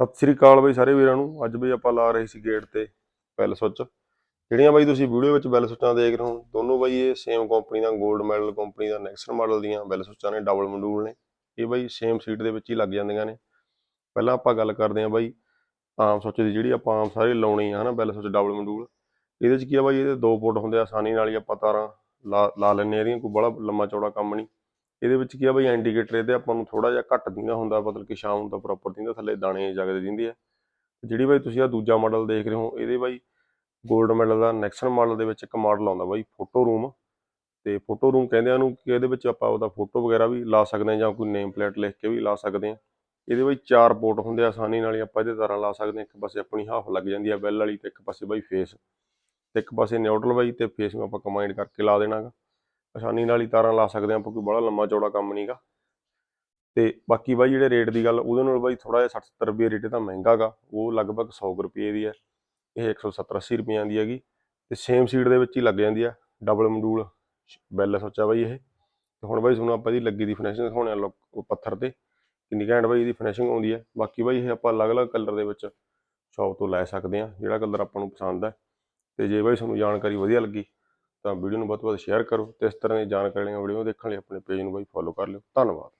ਸਤਿ ਸ੍ਰੀ ਅਕਾਲ ਬਈ ਸਾਰੇ ਵੀਰਾਂ ਨੂੰ। ਅੱਜ ਬਈ ਆਪਾਂ ਲਾ ਰਹੇ ਸੀ ਗੇਟ ਤੇ ਬੈਲ ਸੁੱਚ ਜਿਹੜੀਆਂ ਬਾਈ ਤੁਸੀਂ ਵੀਡੀਓ ਵਿੱਚ ਬੈਲ ਸੁੱਚਾਂ ਦੇਖ ਰਹੇ ਹੋ, ਦੋਨੋਂ ਬਾਈ ਇਹ ਸੇਮ ਕੰਪਨੀ ਦਾ 골ਡ ਮੈਡਲ ਕੰਪਨੀ ਦਾ ਨੈਕਸਨ ਮਾਡਲ ਦੀਆਂ ਬੈਲ ਸੁੱਚਾਂ ਨੇ ਡਬਲ ਮੋਡੂਲ ਨੇ। ਇਹ ਬਾਈ ਸੇਮ ਸੀਟ ਦੇ ਵਿੱਚ ਹੀ ਲੱਗ ਜਾਂਦੀਆਂ ਨੇ। ਪਹਿਲਾਂ ਆਪਾਂ ਗੱਲ ਕਰਦੇ ਹਾਂ ਬਾਈ ਆਮ ਸੁੱਚ ਦੀ, ਜਿਹੜੀ ਆਪਾਂ ਆਮ ਸਾਰੇ ਲਾਉਣੀ ਆ ਹਨਾ, ਬੈਲ ਸੁੱਚ ਡਬਲ ਮੋਡੂਲ ਇਹਦੇ 'ਚ ਕੀ ਆ ਬਾਈ, ਇਹਦੇ ਦੋ ਪੋਰਟ ਹੁੰਦੇ ਆ, ਆਸਾਨੀ ਨਾਲ ਹੀ ਆਪਾਂ ਤਾਰਾਂ ਲਾ ਲਾ ਲੈਂਦੇ ਆ ਇਹਦੀਆਂ ਕੋਈ ਬੜਾ ਲੰਮਾ ਚੌੜਾ ਕੰਮ ਨਹੀਂ। ਇਹਦੇ ਵਿੱਚ ਕੀ ਆ ਬਈ ਇੰਡੀਕੇਟਰ ਇਹਦੇ ਆਪਾਂ ਨੂੰ ਥੋੜਾ ਜਿਹਾ ਘੱਟ ਦਿੰਦਾ ਹੁੰਦਾ, ਮਤਲਬ ਕਿ ਸ਼ਾਮ ਨੂੰ ਪ੍ਰੋਪਰ ਦਿੰਦਾ, ਥੱਲੇ ਦਾਣੇ ਜਗਦੇ ਦਿੰਦੇ ਆ। ਜਿਹੜੀ ਬਾਈ ਤੁਸੀਂ ਆ ਦੂਜਾ ਮਾਡਲ ਦੇਖ ਰਹੇ ਹੋ, ਇਹਦੇ ਬਾਈ 골ਡ ਮੈਡਲ ਦਾ ਨੈਕਸਨ ਮਾਡਲ ਦੇ ਵਿੱਚ ਇੱਕ ਮਾਡਲ ਆਉਂਦਾ ਬਾਈ ਫੋਟੋ ਰੂਮ ਤੇ ਫੋਟੋ ਰੂਮ ਕਹਿੰਦੇ ਆ ਨੂੰ ਕਿ ਇਹਦੇ ਵਿੱਚ ਆਪਾਂ ਉਹਦਾ ਫੋਟੋ ਵਗੈਰਾ ਵੀ ਲਾ ਸਕਦੇ ਹਾਂ ਜਾਂ ਕੋਈ ਨੇਮ ਪਲੇਟ ਲਿਖ ਕੇ ਵੀ ਲਾ ਸਕਦੇ ਹਾਂ। ਇਹਦੇ ਬਾਈ ਚਾਰ ਪੋਰਟ ਹੁੰਦੇ ਆ, ਆਸਾਨੀ ਨਾਲ ਹੀ ਆਪਾਂ ਇਹਦੇ ਤਾਰਾਂ ਲਾ ਸਕਦੇ ਹਾਂ। ਇੱਕ ਪਾਸੇ ਆਪਣੀ ਹਾਫ ਲੱਗ ਜਾਂਦੀ ਆ ਬੈਲ ਵਾਲੀ ਤੇ ਇੱਕ ਪਾਸੇ ਬਾਈ ਫੇਸ ਤੇ ਇੱਕ ਪਾਸੇ ਨਿਊਟਰਲ ਬਾਈ ਤੇ ਫੇਸ ਨੂੰ ਆਪਾਂ ਕੰਬਾਈਨ ਕਰਕੇ ਲਾ ਦੇਣਾਗਾ। ਆਸਾਨੀ ਨਾਲ ਹੀ ਤਾਰਾਂ ਲਾ ਸਕਦੇ ਹਾਂ ਆਪਾਂ, ਕੋਈ ਬੜਾ ਲੰਮਾ ਚੌੜਾ ਕੰਮ ਨਹੀਂਗਾ ਤੇ ਬਾਕੀ ਬਾਈ ਜਿਹੜੇ ਰੇਟ ਦੀ ਗੱਲ, ਉਹਦੇ ਨਾਲ ਬਾਈ ਥੋੜਾ ਜਿਹਾ 60 70 ਰੁਪਏ ਰੇਟ ਤਾਂ ਮਹਿੰਗਾਗਾ ਉਹ ਲਗਭਗ 100 ਕੁ ਰੁਪਏ ਦੀ ਹੈ, ਇਹ 170 80 ਰੁਪਈਆਂ ਦੀ ਹੈਗੀ। ਤੇ ਸੇਮ ਸੀਟ ਦੇ ਵਿੱਚ ਹੀ ਲੱਗ ਜਾਂਦੀ ਆ ਡਬਲ ਮਡੂਲ, ਬੈਲ ਸੋਚਾ ਬਾਈ ਇਹ। ਤੇ ਹੁਣ ਬਾਈ ਤੁਹਾਨੂੰ ਆਪਾਂ ਇਹਦੀ ਲੱਗੀ ਦੀ ਫਿਨਿਸ਼ਿੰਗ ਦਿਖਾਉਣੇ ਆ ਲੋਕ- ਪੱਥਰ ਤੇ। ਕਿੰਨੀ ਘੈਂਟ ਬਾਈ ਇਹਦੀ ਫਿਨਿਸ਼ਿੰਗ ਆਉਂਦੀ ਹੈ। ਬਾਕੀ ਬਾਈ ਇਹ ਆਪਾਂ ਅਲੱਗ-ਅਲੱਗ ਕਲਰ ਦੇ ਵਿੱਚ ਸ਼ੌਪ ਤੋਂ ਲੈ ਸਕਦੇ ਆ ਜਿਹੜਾ ਕਲਰ ਆਪਾਂ ਨੂੰ ਪਸੰਦ ਹੈ। ਤੇ ਜੇ ਬਾਈ ਤੁਹਾਨੂੰ ਜਾਣਕਾਰੀ ਵਧੀਆ ਲੱਗੀ ਤਾਂ ਵੀਡੀਓ ਨੂੰ ਵੱਧ ਤੋਂ ਵੱਧ ਸ਼ੇਅਰ ਕਰੋ ਤੇ ਇਸ ਤਰ੍ਹਾਂ ਦੀ ਜਾਣਕਾਰੀ ਵਾਲੀਆਂ ਵੀਡੀਓ ਦੇਖਣ ਲਈ ਆਪਣੇ ਪੇਜ ਨੂੰ ਬਾਈ ਫੋਲੋ ਕਰ ਲਿਓ। ਧੰਨਵਾਦ।